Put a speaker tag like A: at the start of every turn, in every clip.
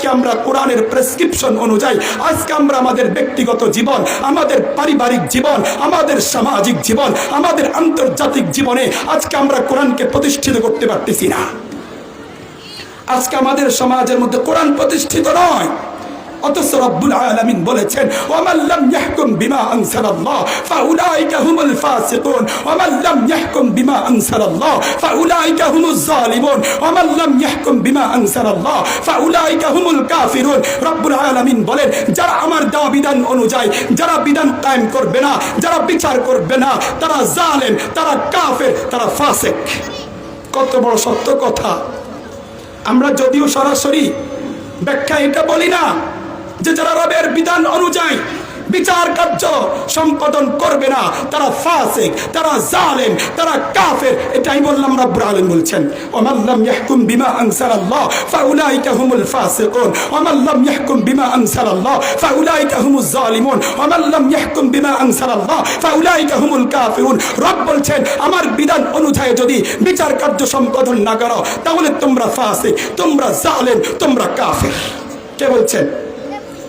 A: আজকে আমরা কোরআনের প্রেসক্রিপশন অনুযায়ী, আজকে আমরা আমাদের ব্যক্তিগত জীবন, আমাদের পারিবারিক জীবন, আমাদের সামাজিক জীবন, আমাদের আন্তর্জাতিক জীবনে আজকে আমরা কোরআনকে প্রতিষ্ঠিত করতে পারতেছি না। আজকে আমাদের সমাজের মধ্যে কোরআন প্রতিষ্ঠিত নয়। অথচ রব্বুল আলামিন বলেছেন লাম ইয়াহকুম বিমা আনসালাল্লাহ ফাউলাইকা হুমুল ফাসিকুন লাম ইয়াহকুম বলেন, যারা আমার বিধান অনুযায়ী, যারা বিধান কায়েম করবে না, যারা বিচার করবে না, তারা জালেম, তারা কাফের, তারা ফাসিক। কত বড় সত্য কথা। আমরা যদিও সরাসরি ব্যাখ্যা এটা বলি না যে যারা রবের বিধান অনুযায়ী বিচার কার্য সম্পাদন করবে না। তারা ফাসিক, তারা জালেম, তারা কাফের, এটাই বললাম রব্বুল আলামিন বলছেন। ওমান লাম ইয়াহকুম বিমা আনসালাল্লাহ ফাউলাইকা হুমুল ফাসিকুন। ওমান লাম ইয়াহকুম বিমা আনসালাল্লাহ ফাউলাইকা হুমুজ জালিমুন। ওমান লাম ইয়াহকুম বিমা আনসালাল্লাহ ফাউলাইকা হুমুল কাফিরুন। রব বলছেন, আমার বিধান অনুযায়ী যদি বিচার কার্য সম্পাদন না করো, তাহলে তোমরা ফাসিক, তোমরা জালেম, তোমরা কাফের। কে বলছেন?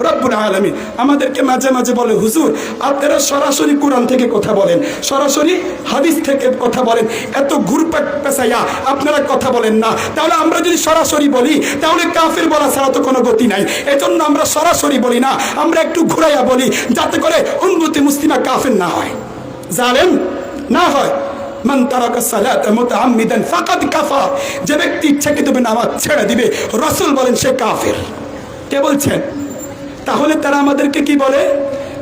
A: রব্বুল আলমী আমাদেরকে মাঝে মাঝে বলে, হুজুর, আপনারা সরাসরি কোরআন থেকে কথা বলেন, সরাসরি হাদিস থেকে কথা বলেন। এত ঘুরপাক পেঁচাইয়া আপনারা কথা বলেন না। তাহলে আমরা যদি সরাসরি বলি, তাহলে কাফের বলা ছাড়া তো কোনো গতি নাই। এজন্য আমরা সরাসরি বলি না, আমরা একটু ঘুরাইয়া বলি, যাতে করে উন্নতি মুসলিমা কাফের না হয়। জানেন না হয়। মান তারাকা সালাত মুতাআম্মিদান ফাকাদ কাফার যে ব্যক্তি ইচ্ছাকৃতভাবে নামাজ ছেড়ে দিবে, রাসূল বলেন সে কাফের। কে বলছেন? তাহলে তারা আমাদেরকে কি বলে?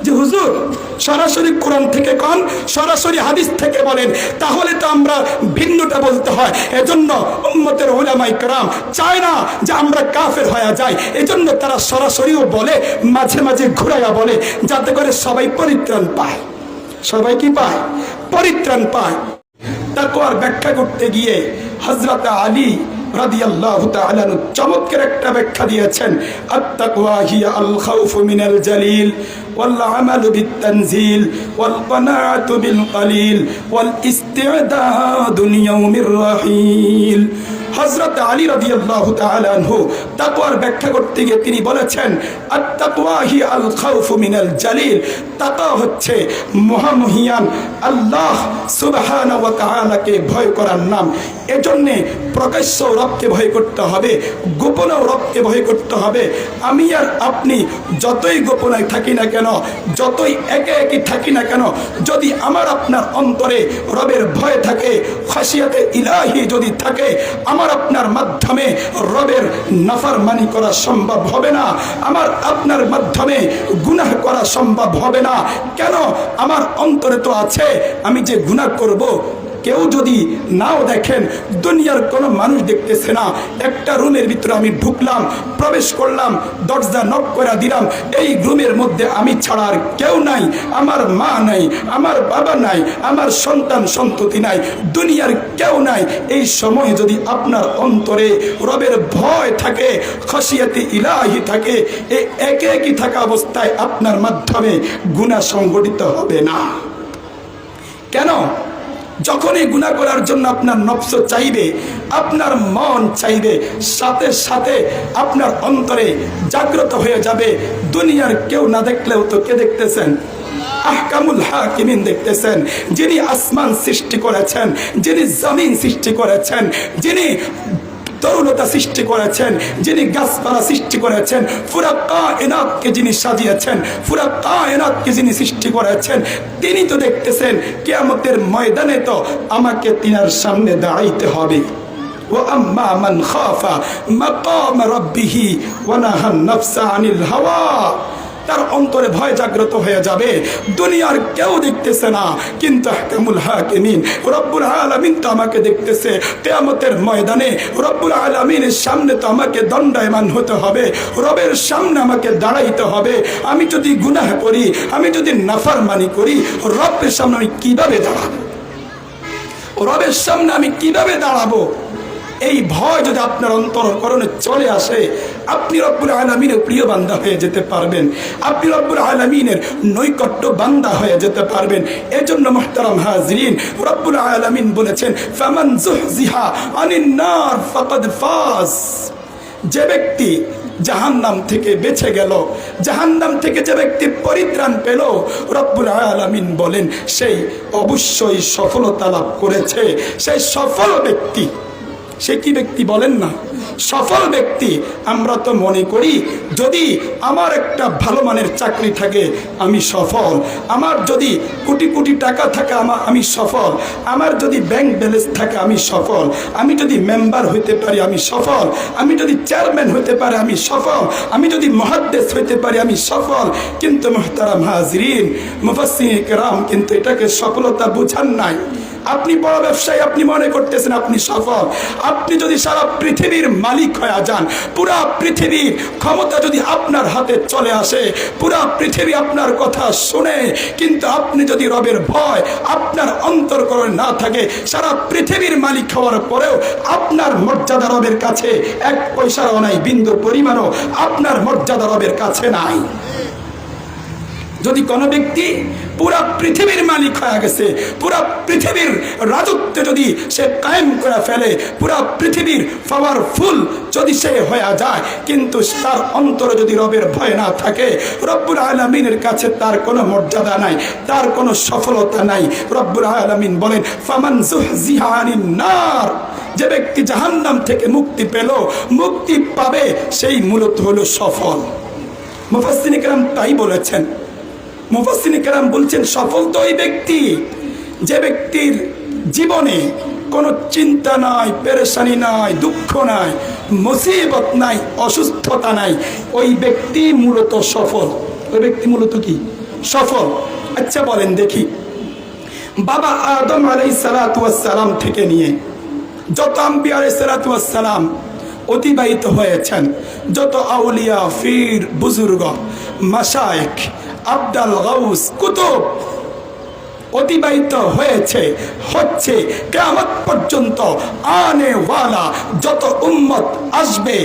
A: যে হুজুর, সরাসরি কোরআন থেকে কন, সরাসরি হাদিস থেকে বলেন। তাহলে তো আমরা ভিন্নটা বলতে হয়। এজন্য উম্মতের ওলামাই কারাম চায় না যে আমরা কাফের হয়ে যাই। এজন্য তারা সরাসরিও বলে, মাঝে মাঝে ঘুরাইয়া বলে, যাতে করে সবাই পরিত্রাণ পায়। সবাই কি পায়? পরিত্রাণ পায়। তাকওয়ার ব্যাখ্যা করতে গিয়ে হযরত আলী রাদিয়াল্লাহু তাআলা চমৎকার একটা ব্যাখ্যা দিয়েছেন, আত-তাকওয়া হিয়া আল খাউফু মিনাল জালিল ওয়াল আমালু বিত তানজিল ওয়াল কানাআতু বিল কালিল ওয়াল ইস্তি'দাদু লিয়াউমির রাহিল হযরত আলী তাআলা আনহু তাকওয়ার ব্যাখ্যা করতে গিয়ে তিনি বলেছেন আল্লাহ আমি আর আপনি যতই গোপনে থাকি না কেন, যতই একে একে থাকি না কেন, যদি আমার আপনার অন্তরে রবের ভয় থাকে খাসিয়াতে ইলাহি যদি থাকে আপনার মাধ্যমে রবের নাফারমানি করা সম্ভব হবে না, আমার আপনার মাধ্যমে গুনাহ করা সম্ভব হবে না। কেন? আমার অন্তরে তো আছে, আমি যে গুনাহ করব কেউ যদি নাও দেখেন, দুনিয়ার কোনো মানুষ দেখতেছে না। একটা রুমের ভিতরে আমি ঢুকলাম, প্রবেশ করলাম, দরজা নক করে দিলাম। এই রুমের মধ্যে আমি ছাড়া আর কেউ নাই, আমার মা নাই, আমার বাবা নাই, আমার সন্তান সন্ততি নাই, দুনিয়ার কেউ নাই। এই সময় যদি আপনার অন্তরে রবের ভয় থাকে, খসিয়াতে ইলাহি থাকে এই একে একই থাকা অবস্থায় আপনার মাধ্যমে গুণা সংগঠিত হবে না। কেন? যখনই গুণা করার জন্য আপনার নফস চাইবে, আপনার মন চাইবে, সাথে সাথে আপনার অন্তরে জাগ্রত হয়ে যাবে। দুনিয়ার কেউ না দেখলেও তো কে দেখতেছেন? আহকামুল হাকিমিন দেখতেছেন। যিনি আসমান সৃষ্টি করেছেন, যিনি জমিন সৃষ্টি করেছেন, যিনি তরুণতা সৃষ্টি করেছেন যিনি গাছপালা সৃষ্টি করেছেন পুরা কায়নাতকে যিনি সাজিয়েছেন পুরা কায়নাতকে যিনি সৃষ্টি করেছেন তিনি তো দেখতেছেন কেয়ামতের ময়দানে তো আমাকে তিনার সামনে দাঁড়াইতে হবে وأما من خاف مقام ربه ونهى النفس عن الهوى তার অন্তরে ভয় জাগ্রত হয়ে যাবে। দুনিয়ার কেউ দেখতেছে না। কিন্তু হাকামুল হাকিমিন রব্বুল আলামিন তো আমাকে দেখতেছে। কিয়ামতের ময়দানে রব্বুল আলামিনের সামনে তো আমাকে দণ্ডায়মান হতে হবে। রবের সামনে আমাকে দাঁড়াইতে হবে। আমি যদি গুনাহ করি, আমি যদি নাফরমানি করি, রবের সামনে আমি কীভাবে দাঁড়াবো? রবের সামনে আমি কীভাবে দাঁড়াবো? এই ভয় যদি আপনার অন্তরকরণে চলে আসে আপনি রব্বুল আলমিনের প্রিয় বান্দা হয়ে যেতে পারবেন। আপনি রব্বুল আলমিনের নৈকট্য বান্দা হয়ে যেতে পারবেন। এজন্য মোহতারাম হাজরিন, রব্বুল আলমিন বলেছেন, ফামান জুহজিহা আনিন নার ফাকাদ ফাজ। যে ব্যক্তি জাহান্নাম থেকে বেঁচে গেল, জাহান্নাম থেকে যে ব্যক্তি পরিত্রাণ পেল, রব্বুল আলামিন বলেন, সেই অবশ্যই সফলতা লাভ করেছে। সেই সফল ব্যক্তি, সে কি ব্যক্তি বলেন না? সফল ব্যক্তি, আমরা তো মনে করি যদি আমার একটা ভালো মানের চাকরি থাকে, আমি সফল। আমার যদি কোটি কোটি টাকা থাকে আমার আমি সফল। আমার যদি ব্যাংক ব্যালেন্স থাকে, আমি সফল। আমি যদি মেম্বার হইতে পারি, আমি সফল। আমি যদি চেয়ারম্যান হইতে পারি, আমি সফল। আমি যদি মহাদ্দেশ হইতে পারি, আমি সফল। কিন্তু মোহতারাম হাজরিন মুফাসিন কিন্তু এটাকে সফলতা বুঝান নাই। আপনি বড় ব্যবসায়ী, আপনি মনে করতেছেন আপনি সফল। আপনি যদি সারা পৃথিবীর মালিক হয়ে যান, পুরা পৃথিবীর ক্ষমতা যদি আপনার হাতে চলে আসে, পুরা পৃথিবী আপনার কথা শুনে, কিন্তু আপনি যদি রবের ভয় আপনার অন্তর করে না থাকে, সারা পৃথিবীর মালিক হওয়ার পরেও আপনার মর্যাদা রবের কাছে এক পয়সারও নাই বিন্দু পরিমাণও আপনার মর্যাদা রবের কাছে নাই। যদি কোনো ব্যক্তি পুরা পৃথিবীর মালিক হয়ে গেছে, পুরা পৃথিবীর রাজত্ব যদি সে কায়েম করে ফেলে, পুরা পৃথিবীর পাওয়ারফুল যদি সে হয়ে যায়, কিন্তু তার অন্তরে যদি রবের ভয় না থাকে, রব্বুল আলমিনের কাছে তার কোনো মর্যাদা নাই, তার কোনো সফলতা নাই। রব্বুল আলমিন বলেন, ফামান জুহজিহানিন নার। যে ব্যক্তি জাহান্নাম থেকে মুক্তি পেল, মুক্তি পাবে, সেই মূলত হলো সফল। মুফাসসিন ইকরাম তাই বলেছেন মুফাসসিন ইকরাম বলছেন, সফল তো ওই ব্যক্তি। যে ব্যক্তির জীবনে কোনো চিন্তা নাই, পেরেশানি নাই, দুঃখ নাই, মুসিবত নাই, অসুস্থতা নাই, ওই ব্যক্তি মূলত সফল। ওই ব্যক্তি মূলত কি? সফল। আচ্ছা বলেন দেখি। বাবা আদম আলাই সালাম থেকে নিয়ে যত আম্বি আলাই সালাম অতিবাহিত হয়েছেন, যত আউলিয়া ফির বুজুর্গ মাসায়েক আবদাল গাউস কুতুব অতিবাহিত হয়েছে, হচ্ছে কেমন পর্যন্ত আনেওয়ালা যত উম্মত আসবে,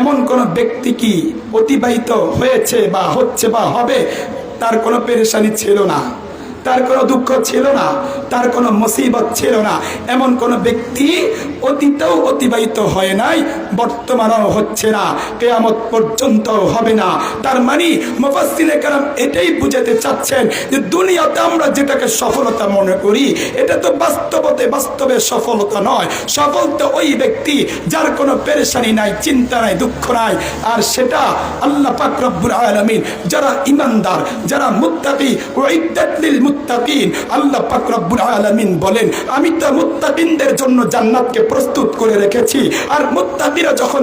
A: এমন কোন ব্যক্তি কি অতিবাহিত হয়েছে বা হচ্ছে বা হবে, তার কোনো পেরেশানি ছিল না। তার কোনো দুঃখ ছিল না, তার কোনো মুসিবত ছিল না। এমন কোন ব্যক্তি অতীতেও অতিবাহিত হয় নাই, বর্তমানেও হচ্ছে না, কেয়ামত পর্যন্ত হবে না। তার মানে মুফাসসিরে কালাম এটাই বুঝাতে চাচ্ছেন যে দুনিয়াতে আমরা যেটাকে সফলতা মনে করি, এটা তো বাস্তবতে বাস্তবে সফলতা নয়। সফল তো ওই ব্যক্তি যার কোনো পেরেশানি নাই, চিন্তা নাই, দুঃখ নাই, আর সেটা আল্লাহ পাক আলামিন, যারা ইমানদার যারা মুত্তাকি ওয়াইদাত লিল মুত্তাকিন। আল্লাহ পাক রব্বুল আলামিন বলেন, আমি তো মুত্তাকিনদের জন্য জান্নাতকে প্রস্তুত করে রেখেছি। আর মুত্তাকিরা যখন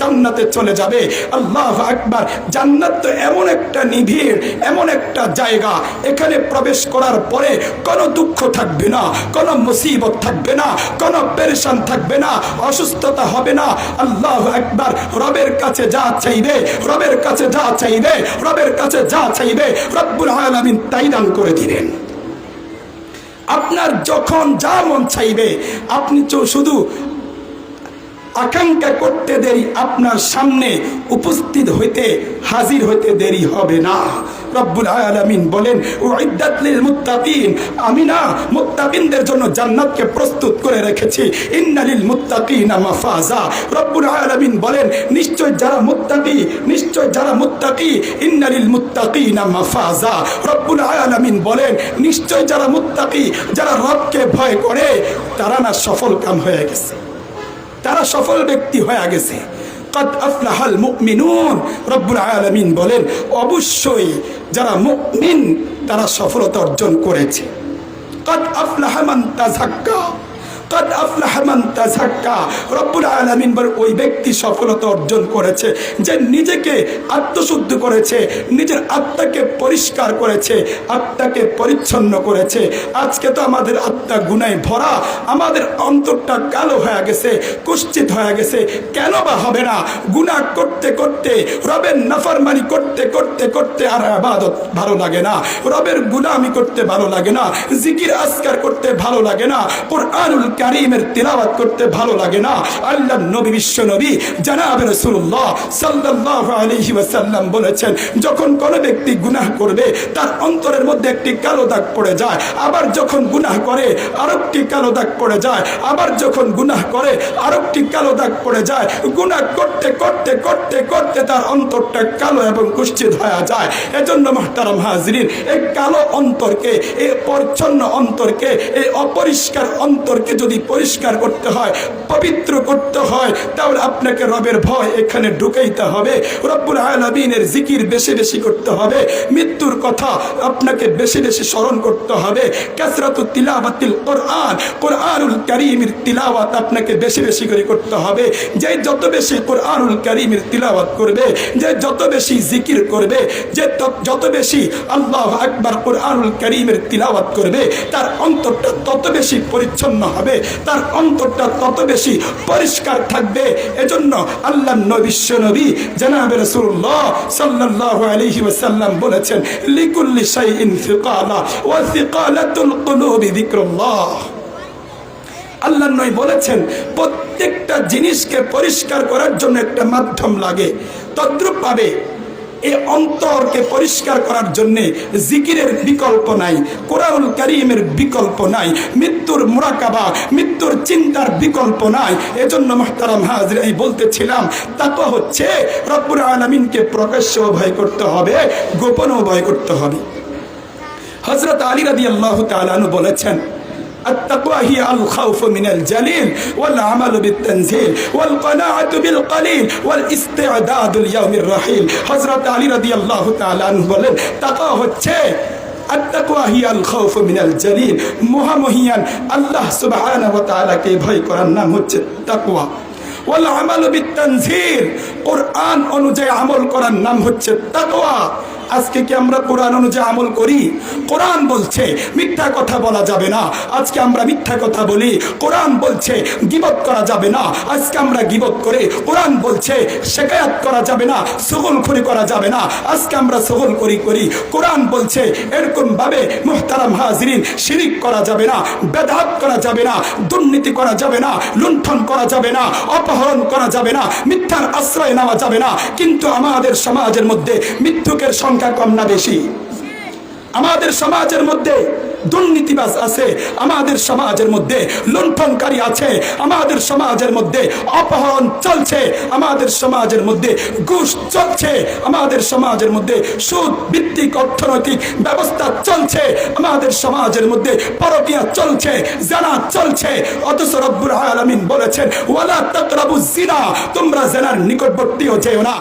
A: জান্নাতে চলে যাবে, আল্লাহ আকবার, জান্নাত তো এমন একটা নিবিড়, এমন একটা জায়গা। এখানে প্রবেশ করার পরে কোনো দুঃখ থাকবে না, কোনো মুসিবত থাকবে না, কোনো পেরেশান থাকবে না, অসুস্থতা হবে না। আল্লাহ একবার রবের কাছে যা চাইবে, রবের কাছে যা চাইবে, রবের কাছে যা চাইবে, রব্বুল আলামিন তাই দান করে দিবেন। আপনার যখন যা মন চাইবে, আপনি তো শুধু আকাঙ্ক্ষা করতে দেরি, আপনার সামনে উপস্থিত হইতে হাজির হইতে দেরি হবে না। রব্বুল আলামিন বলেন, উইদ্দাত লিল মুত্তাকিন আমি না, মুত্তাকিনদের জন্য জান্নাতকে প্রস্তুত করে রেখেছি। ইন্নালিল মুত্তাকিনা মাফাজা। রব্বুল আলামিন বলেন, নিশ্চয় যারা মুত্তাকি, নিশ্চয় যারা মুত্তাকি ইন্নালিল মুত্তাকিনা মাফাজা। রব্বুল আলামিন বলেন, নিশ্চয় যারা মুত্তাকি, যারা রবকে ভয় করে, তারা না সফল কাম হয়ে গেছে। তারা সফল ব্যক্তি হয়ে গেছে। কাদ আফলাহাল মুকমিনুন রব্বুল আলমিন বলেন, অবশ্যই যারা মুকমিন তারা সফলতা অর্জন করেছে। কাদ আফলাহা মান তাযাক্কা কাদ আফলাহা মান তাযাক্কা। রব্বুল আলামিন বলেন ওই ব্যক্তি সফলতা অর্জন করেছে, যে নিজেকে আত্মশুদ্ধ করেছে, নিজের আত্মাকে পরিষ্কার করেছে, আত্মাকে পরিচ্ছন্ন করেছে। আজকে তো আমাদের আত্মা গুনায় ভরা, আমাদের অন্তরটা কালো হয়ে গেছে, কুশ্চিত হয়ে গেছে। কেন বা হবে না? গুনাহ করতে করতে, রবের নাফরমানি করতে করতে করতে আর আবাদত ভালো লাগে না। রবের গুলামি করতে ভালো লাগে না। জিকির আসকার করতে ভালো লাগে না। কোরআনুল কারিমের তিলাওয়াত করতে ভালো লাগে না। আল্লাহ নবী, বিশ্ব নবী, জানাব রসুল্লাহ সাল্লাহ আলহি ওয়াসাল্লাম বলেছেন, যখন কোনো ব্যক্তি গুনাহ করবে, তার অন্তরের মধ্যে একটি কালো দাগ পড়ে যায়। আবার যখন গুনাহ করে, আরেকটি কালো দাগ পড়ে যায়। আবার যখন গুনাহ করে, আরেকটি কালো দাগ পড়ে যায়। গুনাহ করতে করতে করতে করতে তার অন্তরটা কালো এবং কুষ্ঠিত হয়ে যায়। এজন্য মাহতারাম হাজরিন, এই কালো অন্তরকে, এই পরিচ্ছন্ন অন্তরকে, এই অপরিষ্কার অন্তরকে যদি পরিষ্কার করতে হয়, পবিত্র করতে হয়, তাহলে আপনাকে রবের ভয় এখানে ঢুকাইতে হবে। রব্বুল আলমিনের জিকির বেশি বেশি করতে হবে। মৃত্যুর কথা আপনাকে বেশি বেশি স্মরণ করতে হবে। কাসরাতু তিলাবাতিল কোরআন, কোরআনুল কারীমের তিলাওয়াত আপনাকে বেশি বেশি করে করতে হবে। যে যত বেশি কোরআনুল কারীমের তিলাওয়াত করবে, যে যত বেশি জিকির করবে, যে যত বেশি আল্লাহ আকবার কোরআনুল কারীমের তিলাওয়াত করবে, তার অন্তরটা তত বেশি পরিচ্ছন্ন হবে। তার অন্তরটা তত বেশি পরিষ্কার থাকবে। এজন্য আল্লাহ নবিশ্ব নবী জানাবে রাসূলুল্লাহ সাল্লাল্লাহু আলাইহি ওয়াসাল্লাম বলেছেন, লিকুল্লি শাইইন ফিকালা ওয়া ফিকালাতুল কুলুবি যিকরুল্লাহ। আল্লাহ নয় বলেছেন, প্রত্যেকটা জিনিসকে পরিষ্কার করার জন্য একটা মাধ্যম লাগে। তদ্রুপ পাবে এই অন্তরকে পরিষ্কার করার জন্যে জিকিরের বিকল্প নাই, কোরআনুল কারীমের বিকল্প নাই, মৃত্যুর মোরাকাবা, মৃত্যুর চিন্তার বিকল্প নাই। এজন্য মাহতারাম হাজির আমি বলতেছিলাম তাকওয়া হচ্ছে রব্বুল আলামিনকে প্রকাশ্যেও ভয় করতে হবে, গোপনেও ভয় করতে হবে। হজরত আলী রাদি আল্লাহ তালানু বলেছেন التقوى هي الخوف من الجليل والعمل بالتنزيل والقناعة بالقليل والاستعداد اليوم الرحيل حضرت علي رضي الله تعالى عنه বলেন তাকওয়া হচ্ছে التقوى هي الخوف من الجليل মহামহিয়ান আল্লাহ সুবহানাহু ওয়া তাআলাকে ভয় করার নাম হচ্ছে তাকওয়া ওয়াল আমালু বিতানজিল কোরআন অনুযায়ী আমল করার নাম হচ্ছে তাকওয়া আজকে কি আমরা কোরআন অনুযায়ী আমল করি? কোরআন বলছে, মিথ্যা কথা বলা যাবে না। আজকে আমরা মিথ্যা কথা বলি, কোরআন বলছে, গিবত করা যাবে না। আজকে আমরা গিবত করে কোরআন বলছে শেখায়াত করা যাবে না সগলখুরি করা যাবে না। আজকে আমরা সগলখুরি করি করি কোরআন বলছে এরকম ভাবে মুহতারাম হাজরিন শিরিক করা যাবে না, বেদাত করা যাবে না, দুর্নীতি করা যাবে না, লুণ্ঠন করা যাবে না, অপহরণ করা যাবে না, মিথ্যার আশ্রয় নেওয়া যাবে না। কিন্তু আমাদের সমাজের মধ্যে মৃত্যুকের সংখ্যা কম না বেশি। আমাদের সমাজের মধ্যে দুর্নীতিবাজ আছে, আমাদের সমাজের মধ্যে লুণ্ঠনকারী আছে, আমাদের সমাজের মধ্যে অপহরণ চলছে, আমাদের সমাজের মধ্যে ঘুষ চলছে, আমাদের সমাজের মধ্যে সুদ, ভিত্তিক অর্থনৈতিক ব্যবস্থা চলছে, আমাদের সমাজের মধ্যে পরকিয়া চলছে, জানা চলছে। অথচ রব্বুল আলামিন বলেছেন, ওয়ালা তাকরাবু জিনা তোমরা জেনার নিকটবর্তীও যেও না।